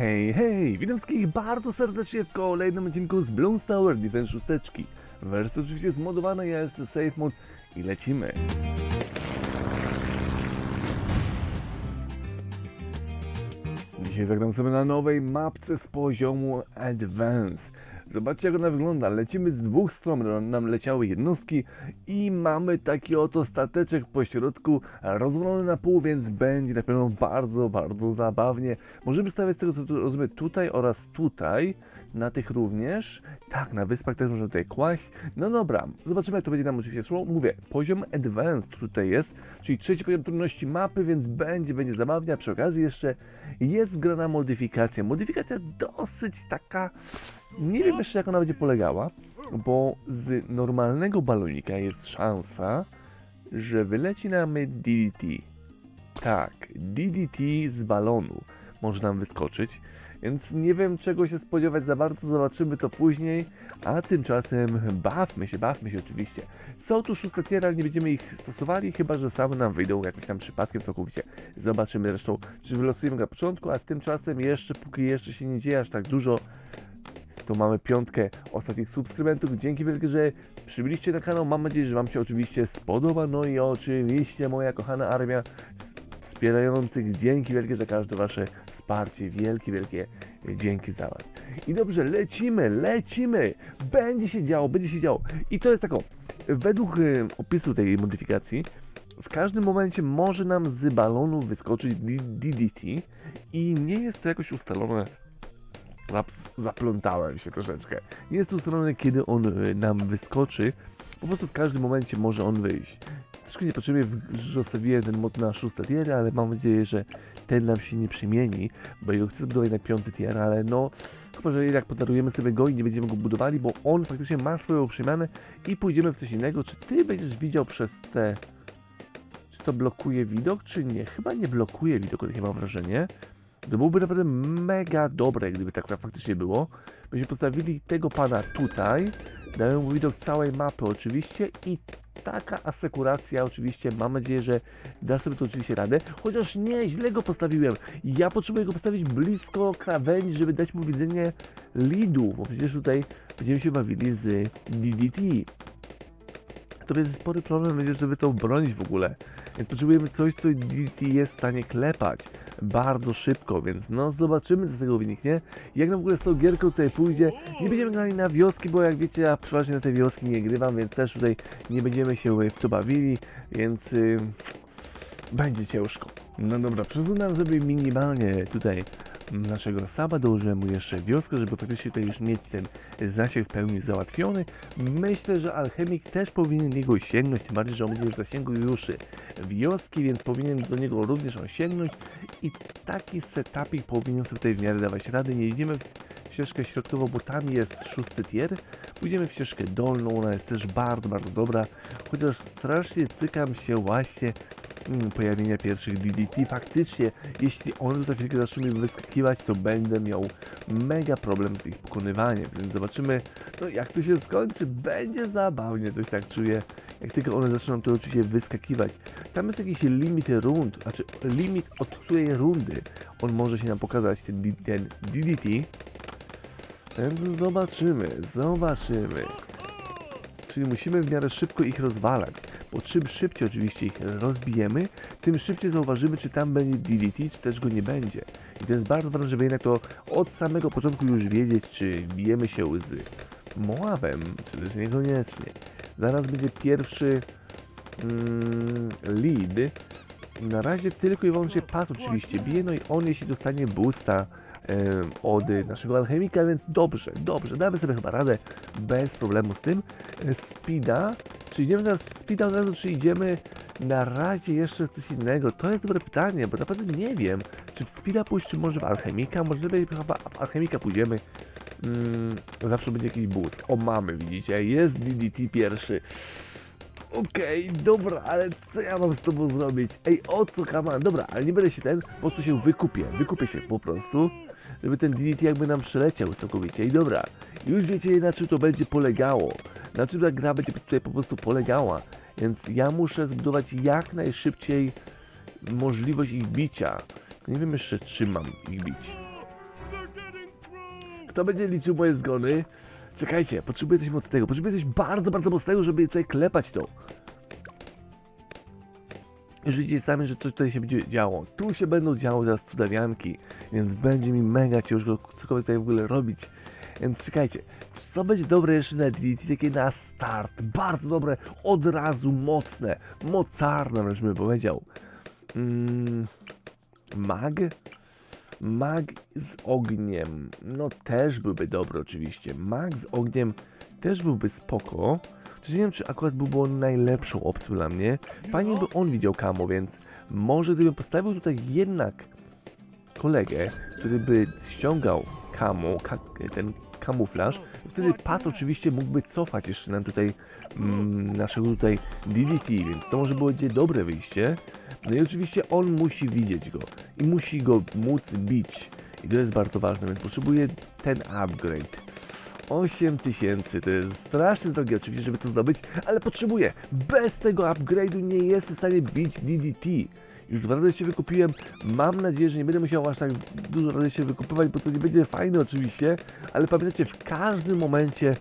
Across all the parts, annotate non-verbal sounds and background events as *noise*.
Hej, hej! Witam wszystkich bardzo serdecznie w kolejnym odcinku z Bloons Tower Defense 6. Wersja oczywiście zmodowana, ja jestem Safe Mode i lecimy. Dzisiaj zagram sobie na nowej mapce z poziomu Advance. Zobaczcie jak ona wygląda. Lecimy z dwóch stron, nam leciały jednostki i mamy taki oto stateczek po środku rozwalony na pół, więc będzie na pewno bardzo, bardzo zabawnie. Możemy stawiać z tego co tu rozumiem tutaj oraz tutaj, na tych również. Tak, na wyspach też możemy tutaj kłaść. No dobra, zobaczymy jak to będzie nam oczywiście szło. Mówię, poziom Advanced tutaj jest, czyli trzeci poziom trudności mapy, więc będzie, będzie zabawnie. A przy okazji jeszcze jest wgrana modyfikacja. Modyfikacja dosyć taka nie wiem jeszcze jak ona będzie polegała, bo z normalnego balonika jest szansa, że wyleci nam DDT. Tak, DDT z balonu może nam wyskoczyć, więc nie wiem czego się spodziewać za bardzo, zobaczymy to później, a tymczasem bawmy się, bawmy się oczywiście. Są tu szóste tier, ale nie będziemy ich stosowali, chyba że same nam wyjdą jakimś tam przypadkiem całkowicie. Zobaczymy zresztą, czy wylosujemy na początku, a tymczasem jeszcze, póki jeszcze się nie dzieje aż tak dużo, tu mamy piątkę ostatnich subskrybentów. Dzięki wielkie, że przybyliście na kanał. Mam nadzieję, że Wam się oczywiście spodoba. No i oczywiście moja kochana armia wspierających. Dzięki wielkie za każde Wasze wsparcie. Wielkie, wielkie dzięki za Was. I dobrze, lecimy, lecimy. Będzie się działo, będzie się działo. I to jest taką, według y, opisu tej modyfikacji, w każdym momencie może nam z balonu wyskoczyć DDT i nie jest to jakoś ustalone zaplątałem się troszeczkę. Nie jest ustalone, kiedy on y, nam wyskoczy. Po prostu w każdym momencie może on wyjść. Troszkę niepotrzebnie zostawiłem ten mod na szóste tier, ale mam nadzieję, że ten nam się nie przemieni, bo jego chcę zbudować na piąty tier, ale no, chyba, że jednak podarujemy sobie go i nie będziemy go budowali, bo on faktycznie ma swoją przemianę i pójdziemy w coś innego. Czy ty będziesz widział przez te... Czy to blokuje widok, czy nie? Chyba nie blokuje widok, takie mam wrażenie. To byłoby naprawdę mega dobre, gdyby tak faktycznie było. Byśmy postawili tego pana tutaj, mu widok całej mapy oczywiście i taka asekuracja oczywiście, mam nadzieję, że da sobie to oczywiście radę, chociaż nie, źle go postawiłem. Ja potrzebuję go postawić blisko krawędzi, żeby dać mu widzenie lidu, bo przecież tutaj będziemy się bawili z DDT. To będzie spory problem będzie, żeby to bronić w ogóle. Więc potrzebujemy coś, co DDT jest w stanie klepać bardzo szybko, więc no zobaczymy co z tego wyniknie. Jak nam w ogóle z tą gierką tutaj pójdzie. Nie będziemy grali na wioski, bo jak wiecie ja przeważnie na te wioski nie grywam, więc też tutaj nie będziemy się w to bawili, więc yy, będzie ciężko. No dobra, przesunąłem sobie minimalnie tutaj naszego saba, dołożyłem mu jeszcze wioskę, żeby faktycznie tutaj już mieć ten zasięg w pełni załatwiony. Myślę, że alchemik też powinien jego sięgnąć, tym bardziej, że on będzie w zasięgu już wioski, więc powinien do niego również on sięgnąć i taki setupik powinien sobie tutaj w miarę dawać radę. Nie idziemy w ścieżkę środkową, bo tam jest szósty tier. Pójdziemy w ścieżkę dolną, ona jest też bardzo, bardzo dobra, chociaż strasznie cykam się właśnie pojawienia pierwszych DDT. Faktycznie, jeśli one tutaj chwilkę zaczną wyskakiwać, to będę miał mega problem z ich pokonywaniem, więc zobaczymy, no jak to się skończy. Będzie zabawnie, coś tak czuję. Jak tylko one zaczną to oczywiście wyskakiwać. Tam jest jakiś limit rund, znaczy limit od której rundy on może się nam pokazać, ten, ten DDT. Więc zobaczymy, zobaczymy. Czyli musimy w miarę szybko ich rozwalać. Bo czym szybciej oczywiście ich rozbijemy, tym szybciej zauważymy, czy tam będzie DDT, czy też go nie będzie. I to jest bardzo ważne, żeby jednak to od samego początku już wiedzieć, czy bijemy się z Moabem, czy też niekoniecznie. Zaraz będzie pierwszy mm, lead. Na razie tylko i wyłącznie Pat oczywiście bije, no i on jeśli dostanie boosta em, od naszego alchemika, więc dobrze, dobrze, damy sobie chyba radę bez problemu z tym. E, Speeda, czy idziemy teraz w Speeda od razu, czy idziemy na razie jeszcze coś innego? To jest dobre pytanie, bo naprawdę nie wiem, czy w Speeda pójść, czy może w alchemika, może chyba w alchemika pójdziemy. Mm, zawsze będzie jakiś boost. O, mamy, widzicie, jest DDT pierwszy. Okej, dobra, ale co ja mam z tobą zrobić? Ej, o co kaman? Dobra, ale nie będę się ten, po prostu się wykupię. Wykupię się po prostu, żeby ten DDT jakby nam przeleciał całkowicie. I dobra, już wiecie na czym to będzie polegało. Na czym ta gra będzie tutaj po prostu polegała. Więc ja muszę zbudować jak najszybciej możliwość ich bicia. Nie wiem jeszcze czym mam ich bić. Kto będzie liczył moje zgony? Czekajcie, potrzebuję coś mocnego. Potrzebuję coś bardzo, bardzo mocnego, żeby tutaj klepać to. Widzicie sami, że coś tutaj się będzie działo. Tu się będą działy teraz cudawianki, więc będzie mi mega ciężko cokolwiek tutaj w ogóle robić. Więc czekajcie, co będzie dobre jeszcze na DDT, takie na start, bardzo dobre, od razu mocne, mocarne wręcz bym powiedział. Mm, mag? Mag z ogniem, no też byłby dobry oczywiście. Mag z ogniem też byłby spoko. Czy nie wiem, czy akurat byłby on najlepszą opcją dla mnie. Fajnie by on widział kamo, więc może gdybym postawił tutaj jednak kolegę, który by ściągał kamo, ka ten kamuflaż, wtedy Pat oczywiście mógłby cofać jeszcze nam tutaj mm, naszego tutaj DDT, więc to może będzie dobre wyjście. No i oczywiście on musi widzieć go i musi go móc bić. I to jest bardzo ważne, więc potrzebuje ten upgrade. 8000 to jest strasznie drogie oczywiście, żeby to zdobyć, ale potrzebuję. Bez tego upgrade'u nie jestem w stanie bić DDT. Już dwa razy się wykupiłem, mam nadzieję, że nie będę musiał aż tak dużo razy się wykupywać, bo to nie będzie fajne oczywiście, ale pamiętajcie, w każdym momencie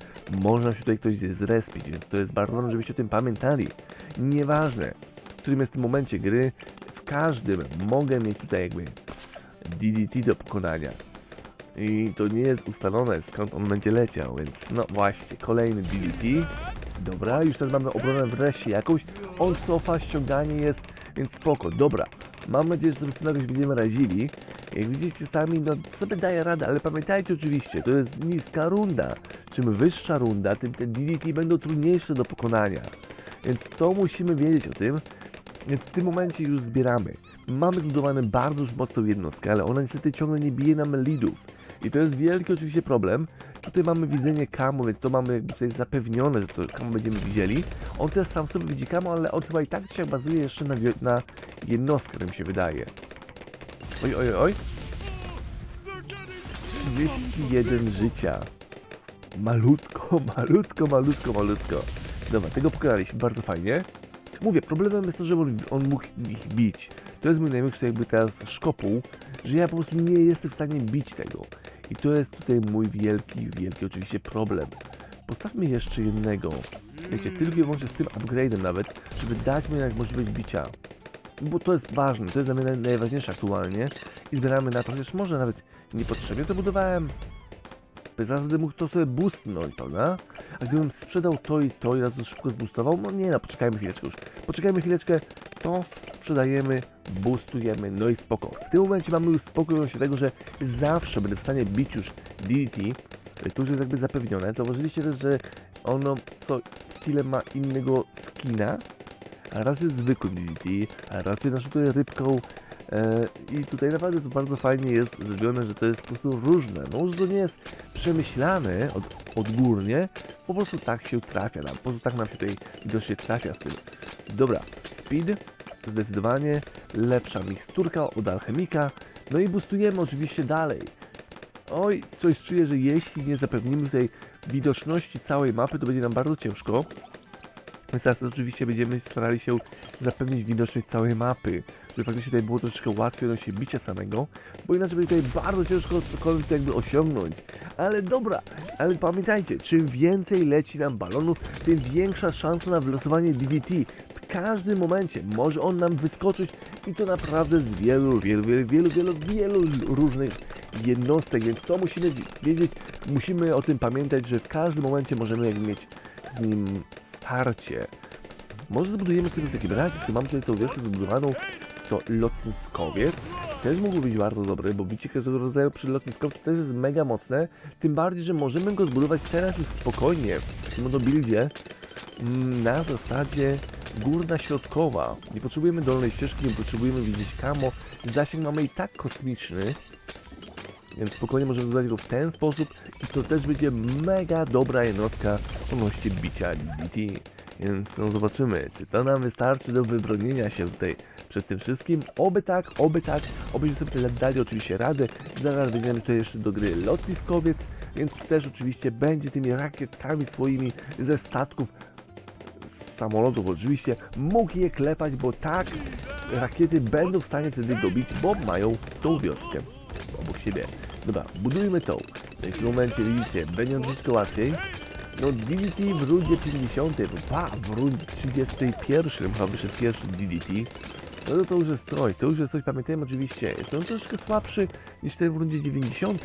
można się tutaj ktoś zrespić, więc to jest bardzo ważne, żebyście o tym pamiętali. Nieważne, w którym jest momencie gry, w każdym mogę mieć tutaj jakby DDT do pokonania. I to nie jest ustalone skąd on będzie leciał, więc no właśnie, kolejny DDT. Dobra, już teraz mamy obronę wreszcie jakąś. On cofa, ściąganie jest, więc spoko, dobra. Mam nadzieję, że sobie z tym jakoś będziemy radzili. Jak widzicie sami, no sobie daje radę, ale pamiętajcie oczywiście, to jest niska runda. Czym wyższa runda, tym te DDT będą trudniejsze do pokonania. Więc to musimy wiedzieć o tym. Więc w tym momencie już zbieramy. Mamy zbudowane bardzo już mocną jednostkę, ale ona niestety ciągle nie bije nam lidów. I to jest wielki oczywiście problem. Tutaj mamy widzenie kamo, więc to mamy tutaj zapewnione, że to kamo będziemy widzieli. On też sam sobie widzi kamo, ale on chyba i tak się bazuje jeszcze na, na jednostkę, tak mi się wydaje. Oj, oj, oj. 31 życia. Malutko, *laughs* malutko, malutko, malutko. Dobra, tego pokonaliśmy, bardzo fajnie. Mówię, problemem jest to, że on, on mógł ich bić. To jest mój największy jakby teraz szkopuł, że ja po prostu nie jestem w stanie bić tego. I to jest tutaj mój wielki, wielki oczywiście problem. Postawmy jeszcze jednego. Wiecie, tylko i wyłącznie z tym upgrade'em nawet, żeby dać mi jednak możliwość bicia. Bo to jest ważne, to jest dla mnie naj, najważniejsze aktualnie. I zbieramy na to, chociaż może nawet niepotrzebnie to budowałem. By zaraz będę mógł to sobie boostnąć, prawda? A gdybym sprzedał to i to i raz szybko zboostował, no nie no, poczekajmy chwileczkę już. Poczekajmy chwileczkę, to sprzedajemy, boostujemy, no i spoko. W tym momencie mamy już spokój się tego, że zawsze będę w stanie bić już DDT. To już jest jakby zapewnione. Zauważyliście też, że ono co chwilę ma innego skina. A raz jest zwykły DDT, a raz jest naszą tutaj rybką. E, I tutaj naprawdę to bardzo fajnie jest zrobione, że to jest po prostu różne. No, że to nie jest przemyślane od, odgórnie, po prostu tak się trafia nam, po prostu tak nam się tutaj widocznie trafia z tym. Dobra, speed, zdecydowanie lepsza miksturka od alchemika, no i boostujemy oczywiście dalej. Oj, coś czuję, że jeśli nie zapewnimy tutaj widoczności całej mapy, to będzie nam bardzo ciężko. Teraz oczywiście będziemy starali się zapewnić widoczność całej mapy, żeby faktycznie tutaj było troszeczkę łatwiej odnośnie bicia samego, bo inaczej będzie tutaj bardzo ciężko cokolwiek tutaj jakby osiągnąć. Ale dobra, ale pamiętajcie, czym więcej leci nam balonów, tym większa szansa na wylosowanie DDT. W każdym momencie może on nam wyskoczyć i to naprawdę z wielu, wielu, wielu, wielu, wielu, wielu różnych jednostek, więc to musimy wiedzieć, musimy o tym pamiętać, że w każdym momencie możemy mieć z nim starcie. Może zbudujemy sobie taki bracisk, mam tutaj tą wioskę zbudowaną, to lotniskowiec. Też mógłby być bardzo dobry, bo bicie każdego rodzaju przy lotniskowcu też jest mega mocne. Tym bardziej, że możemy go zbudować teraz już spokojnie w tym mm, na zasadzie górna środkowa. Nie potrzebujemy dolnej ścieżki, nie potrzebujemy widzieć kamo. Zasięg mamy i tak kosmiczny. Więc spokojnie możemy dodać go w ten sposób i to też będzie mega dobra jednostka odnośnie bicia DDT. Więc no zobaczymy, czy to nam wystarczy do wybronienia się tutaj przed tym wszystkim. Oby tak, oby tak, obyśmy sobie dali oczywiście radę. Zaraz będziemy tutaj jeszcze do gry lotniskowiec, więc też oczywiście będzie tymi rakietkami swoimi ze statków z samolotów oczywiście mógł je klepać, bo tak rakiety będą w stanie wtedy go bić, bo mają tą wioskę obok siebie. Dobra, budujmy tą. W tym momencie widzicie, będzie troszeczkę łatwiej. No DDT w rundzie 50, pa, w rundzie 31, chyba wyszedł pierwszy DDT. No to, to już jest coś, to już jest coś, pamiętajmy oczywiście, jest on troszeczkę słabszy niż ten w rundzie 90,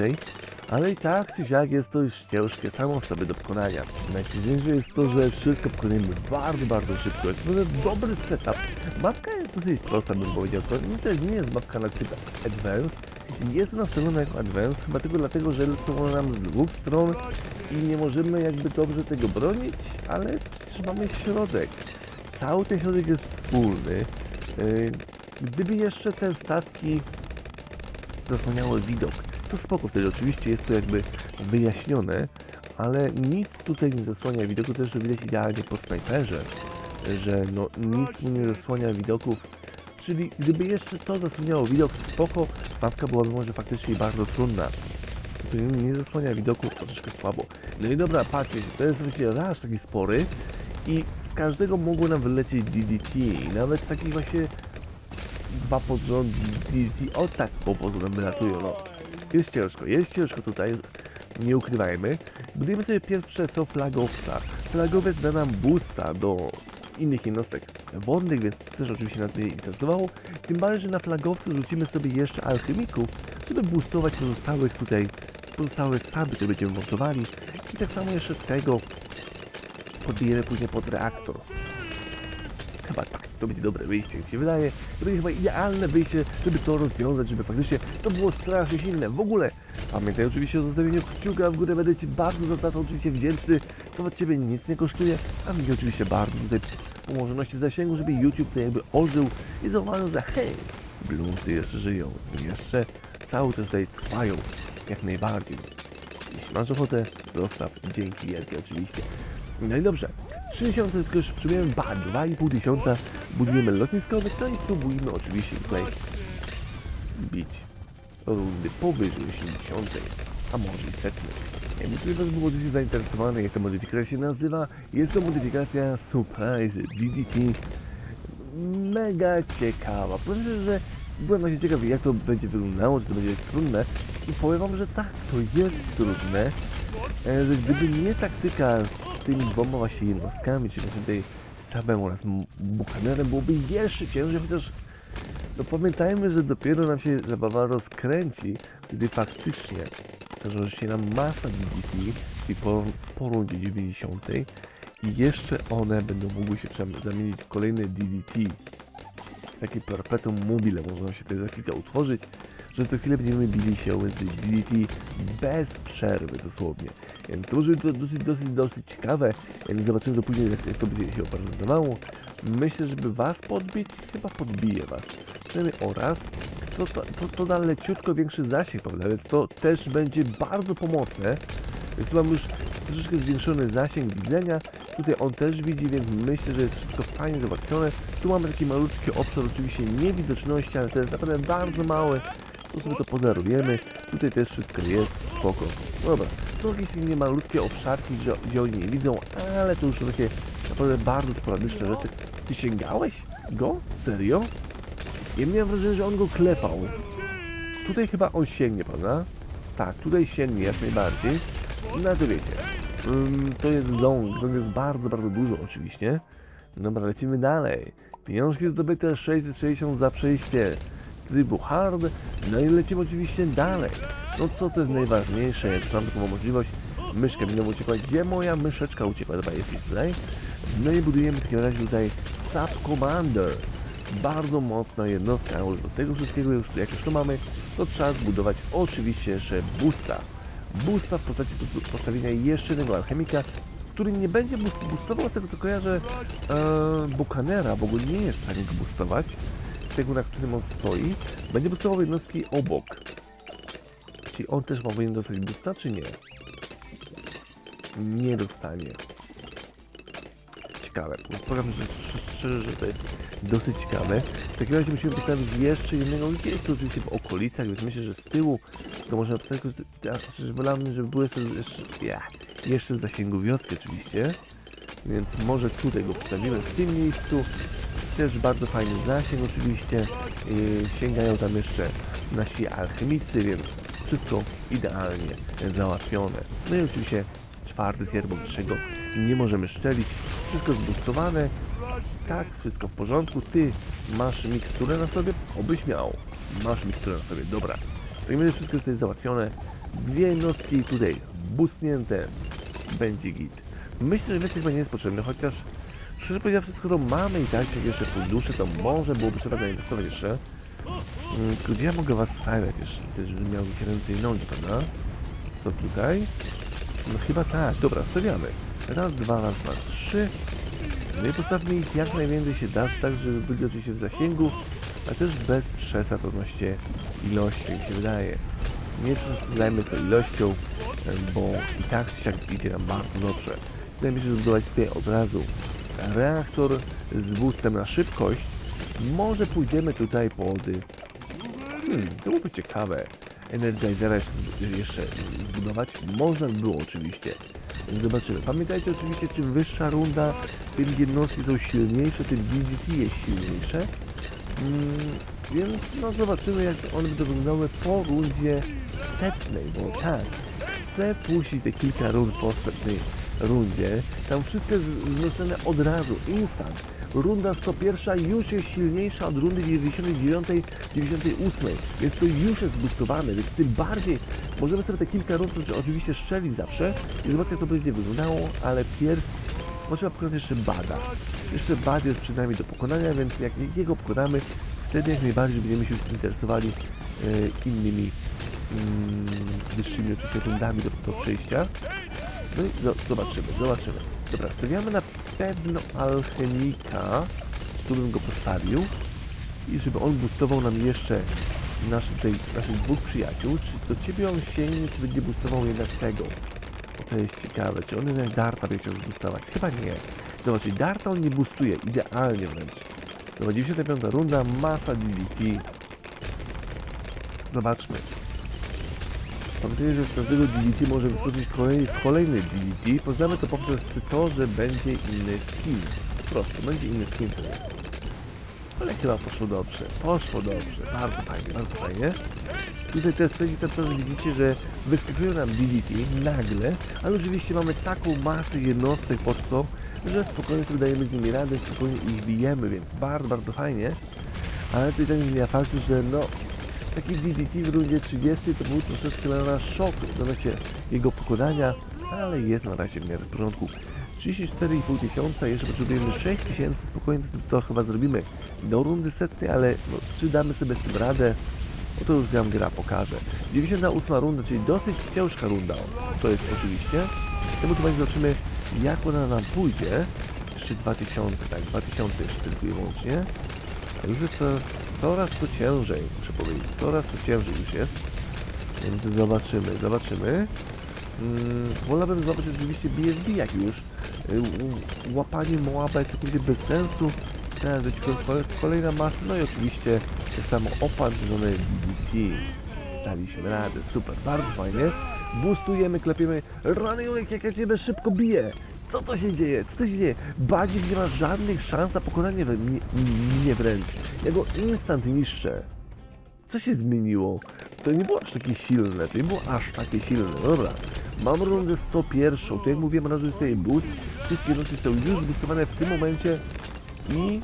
ale i tak czy siak jest to już ciężkie samo sobie do pokonania. Najśmieszniejsze jest to, że wszystko pokonujemy bardzo, bardzo szybko, jest to dobry setup. Mapka jest dosyć prosta, bym powiedział, to nie, to nie jest mapka na typ Advance, jest ona wstawiona jako Advance, chyba tylko dlatego, że lecą nam z dwóch stron i nie możemy jakby dobrze tego bronić, ale mamy środek. Cały ten środek jest wspólny. Yy, Gdyby jeszcze te statki zasłaniały widok, to spoko, wtedy oczywiście jest to jakby wyjaśnione, ale nic tutaj nie zasłania widoku, też to widać idealnie po snajperze, że no nic mu nie zasłania widoków, czyli gdyby jeszcze to zasłaniało widok, spoko, mapka byłaby może faktycznie bardzo trudna. To nie- zasłania widoku, troszeczkę słabo. No i dobra, patrzcie, to jest właśnie raż taki spory i z każdego mogło nam wylecieć DDT nawet z takich właśnie dwa pod rząd DDT, o tak po prostu nam wylatują, no. Jest ciężko, jest ciężko tutaj, nie ukrywajmy. Budujemy sobie pierwsze co flagowca. Flagowiec da nam boosta do innych jednostek wodnych, więc to też oczywiście nas będzie interesowało. Tym bardziej, że na flagowcu rzucimy sobie jeszcze alchemików, żeby boostować pozostałych tutaj, pozostałe saby, które będziemy montowali. I tak samo jeszcze tego podbijemy później pod reaktor. Chyba tak, to będzie dobre wyjście, mi się wydaje. To będzie chyba idealne wyjście, żeby to rozwiązać, żeby faktycznie to było strasznie silne. W ogóle pamiętaj oczywiście o zostawieniu kciuka w górę, będę Ci bardzo za to oczywiście wdzięczny. To od Ciebie nic nie kosztuje, a mnie oczywiście bardzo tutaj pomożności zasięgu, żeby YouTube to jakby ożył i zauważył, że hej, Bloomsy jeszcze żyją, jeszcze cały czas tutaj trwają, jak najbardziej. Jeśli masz ochotę, zostaw. Dzięki wielkie oczywiście. No i dobrze. 3000 tylko już przyjmujemy, ba, 2,5 tysiąca budujemy lotniskowych, no i próbujemy oczywiście tutaj bić rundy powyżej 80, a może i setny. Tutaj was było oczywiście zainteresowane, jak ta modyfikacja się nazywa, jest to modyfikacja Surprise DDT. Mega ciekawa. Powiem szczerze, że byłem właśnie ciekawy, jak to będzie wyglądało, czy to będzie trudne. I powiem wam, że tak, to jest trudne. E, że gdyby nie taktyka z tymi dwoma właśnie jednostkami, czyli tutaj Sabem oraz M- Buchanerem, byłoby jeszcze ciężej, chociaż no pamiętajmy, że dopiero nam się zabawa rozkręci, gdy faktycznie okaże się nam masa DDT, czyli po, po rundzie 90 i jeszcze one będą mogły się zamienić w kolejne DDT. Takie perpetuum mobile można się tutaj za chwilkę utworzyć, że co chwilę będziemy bili się z DDT bez przerwy dosłownie. Więc to może być dosyć, dosyć, dosyć ciekawe, więc zobaczymy to później jak, jak to będzie się prezentowało. Myślę, żeby was podbić, chyba podbije was. Przynajmniej oraz to, to, to, to da leciutko większy zasięg, prawda? Więc to też będzie bardzo pomocne. Więc tu mam już troszeczkę zwiększony zasięg widzenia. Tutaj on też widzi, więc myślę, że jest wszystko fajnie załatwione. Tu mamy taki malutki obszar oczywiście niewidoczności, ale to jest naprawdę bardzo mały. Tu sobie to podarujemy. Tutaj też wszystko jest spoko. Dobra, są jakieś inne malutkie obszarki, gdzie, gdzie oni nie widzą, ale to już są takie naprawdę bardzo sporadyczne rzeczy. Ty sięgałeś go? Serio? Ja miałem wrażenie, że on go klepał. Tutaj chyba on sięgnie, prawda? Tak, tutaj sięgnie jak najbardziej. No to wiecie. Ym, to jest ząg. Ząg jest bardzo, bardzo dużo oczywiście. Dobra, lecimy dalej. Pieniążki zdobyte 660 za przejście trybu hard. No i lecimy oczywiście dalej. No co to jest najważniejsze, jak mam taką możliwość. Myszkę mi uciekła. Gdzie moja myszeczka uciekła? Dobra, jest tutaj. No i budujemy w takim razie tutaj Sub Commander bardzo mocna jednostka, ale do tego wszystkiego już jak już to mamy, to trzeba zbudować oczywiście jeszcze boosta. Boosta w postaci postawienia jeszcze jednego alchemika, który nie będzie boost- boostował tego co kojarzę e, Buchanera, bo go nie jest w stanie go boostować, tego na którym on stoi, będzie boostował jednostki obok. Czyli on też powinien dostać boosta, czy nie? Nie dostanie ciekawe. Powiem szczerze, że to jest dosyć ciekawe. W takim razie musimy postawić jeszcze jednego gdzieś oczywiście w okolicach, więc myślę, że z tyłu to można przecież wolałbym, żeby były jeszcze, jeszcze w zasięgu wioski oczywiście, więc może tutaj go postawimy w tym miejscu. Też bardzo fajny zasięg oczywiście. Sięgają tam jeszcze nasi alchemicy, więc Wszystko idealnie załatwione. No i oczywiście czwarty tier, bo nie możemy szczelić. Wszystko zbustowane. Tak, wszystko w porządku. Ty masz miksturę na sobie? Obyś miał. Masz miksturę na sobie, dobra. Tak będzie wszystko tutaj załatwione. Dwie nocki tutaj boostnięte. Będzie git. Myślę, że więcej chyba nie jest potrzebne, chociaż szczerze powiedziawszy, skoro mamy i tak jeszcze fundusze, to może byłoby trzeba zainwestować jeszcze. Mm, Tylko gdzie ja mogę was stawiać jeszcze, też miał ich ręce i nogi, prawda? Co tutaj? No chyba tak, dobra, stawiamy. Raz, dwa, raz, dwa, trzy. No i postawmy ich jak najwięcej się da, tak żeby byli oczywiście w zasięgu, a też bez przesad odnośnie ilości, mi się wydaje. Nie przesadzajmy z tą ilością, bo i tak czy siak idzie nam bardzo dobrze. Wydaje mi się, że zbudować tutaj od razu reaktor z boostem na szybkość. Może pójdziemy tutaj pod... Hmm, to byłoby ciekawe. Energizera jeszcze, zb- jeszcze zbudować? Można by było oczywiście. Zobaczymy. Pamiętajcie oczywiście, czym wyższa runda, tym jednostki są silniejsze, tym DDT jest silniejsze. Mm, więc no zobaczymy jak one będą wyglądały po rundzie setnej, bo tak, chcę puścić te kilka rund po setnej rundzie. Tam wszystko jest wzmocnione od razu, instant. Runda 101 już jest silniejsza od rundy 99, 98, więc to już jest zboostowane, więc tym bardziej możemy sobie te kilka rund oczywiście strzelić zawsze i zobaczyć jak to będzie wyglądało, ale pierw trzeba pokonać jeszcze Bada. Jeszcze Bad jest przynajmniej do pokonania, więc jak jego pokonamy, wtedy jak najbardziej będziemy się interesowali e, innymi mm, wyższymi oczywiście rundami do, do przejścia. No i zo- zobaczymy, zobaczymy. Dobra, stawiamy na pewno alchemika, tu bym go postawił i żeby on boostował nam jeszcze nasz, tutaj, naszych dwóch przyjaciół. Czy do ciebie on sięgnie, czy będzie boostował jednak tego? To jest ciekawe, czy on jednak Darta będzie chciał zboostować? Chyba nie. Czyli Darta on nie boostuje, idealnie wręcz. Dobra, 95 runda, masa DDT. Zobaczmy. Pamiętajcie, że z każdego DDT może wyskoczyć kolej, kolejny DDT. Poznamy to poprzez to, że będzie inny skin. Po prostu, będzie inny skin sobie. Ale chyba poszło dobrze, poszło dobrze, bardzo fajnie, bardzo fajnie. Tutaj też cały czas widzicie, że wyskakują nam DDT nagle, ale oczywiście mamy taką masę jednostek pod to, że spokojnie sobie dajemy z nimi radę, spokojnie ich bijemy, więc bardzo, bardzo fajnie. Ale tak nie zmienia faktu, że no, taki DDT w rundzie 30 to był troszeczkę dla nas szok odnośnie jego pokonania, ale jest na razie w miarę w porządku. 34,5 tysiąca, jeszcze potrzebujemy 6 tysięcy, spokojnie to, to chyba zrobimy do rundy setnej, ale no, czy damy sobie z tym radę, no to już gram gra pokaże. 98 runda, czyli dosyć ciężka runda, to jest oczywiście. Temu chyba zobaczymy jak ona nam pójdzie. Jeszcze 2000, tak, 2000 jeszcze tylko i wyłącznie. Już jest coraz, coraz to ciężej, muszę powiedzieć, coraz to ciężej już jest. Więc zobaczymy, zobaczymy. Mm, wolałbym zobaczyć oczywiście BSB jak już. Y, Łapanie Moaba jest całkowicie bez sensu. Teraz kole- kolejna masa, no i oczywiście samo opancerzone DDT. Daliśmy radę, super, bardzo fajnie. Boostujemy, klepiemy. Rany Julek, jak ja ciebie szybko bije. Co to się dzieje? Co to się dzieje? Badzik nie ma żadnych szans na pokonanie we mnie, mnie wręcz. Ja go instant niszczę. Co się zmieniło? To nie było aż takie silne, to nie było aż takie silne. No Dobra, mam rundę 101, to jak mówiłem, razu jest tutaj boost. Wszystkie jednostki są już zboostowane w tym momencie i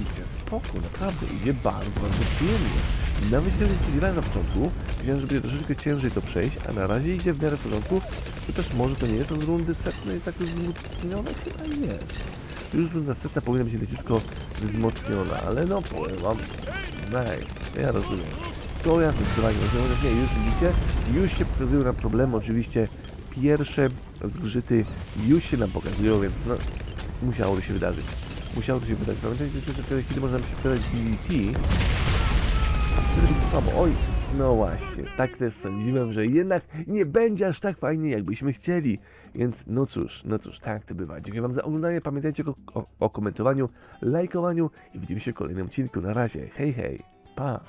idzie spoko, naprawdę, idzie bardzo, bardzo przyjemnie. Nawet się tego nie na początku, myślałem, że będzie troszeczkę ciężej to przejść, a na razie idzie w miarę w porządku, chociaż może to nie jest od rundy setnej tak wzmocnione, chyba jest. Już runda setna powinna być leciutko wzmocniona, ale no powiem wam, nice, ja rozumiem. To ja zdecydowanie rozumiem, chociaż nie, już widzicie, już się pokazują nam problemy, oczywiście pierwsze zgrzyty już się nam pokazują, więc no, musiało to się wydarzyć. Musiało to się wydarzyć. Pamiętajcie, że w tej chwili można się pokazać DDT, słabo. Oj, no właśnie, tak też sądziłem, że jednak nie będzie aż tak fajnie, jakbyśmy chcieli. Więc no cóż, no cóż, tak to bywa. Dziękuję Wam za oglądanie. Pamiętajcie o, o, o komentowaniu, lajkowaniu i widzimy się w kolejnym odcinku. Na razie, hej, hej, pa!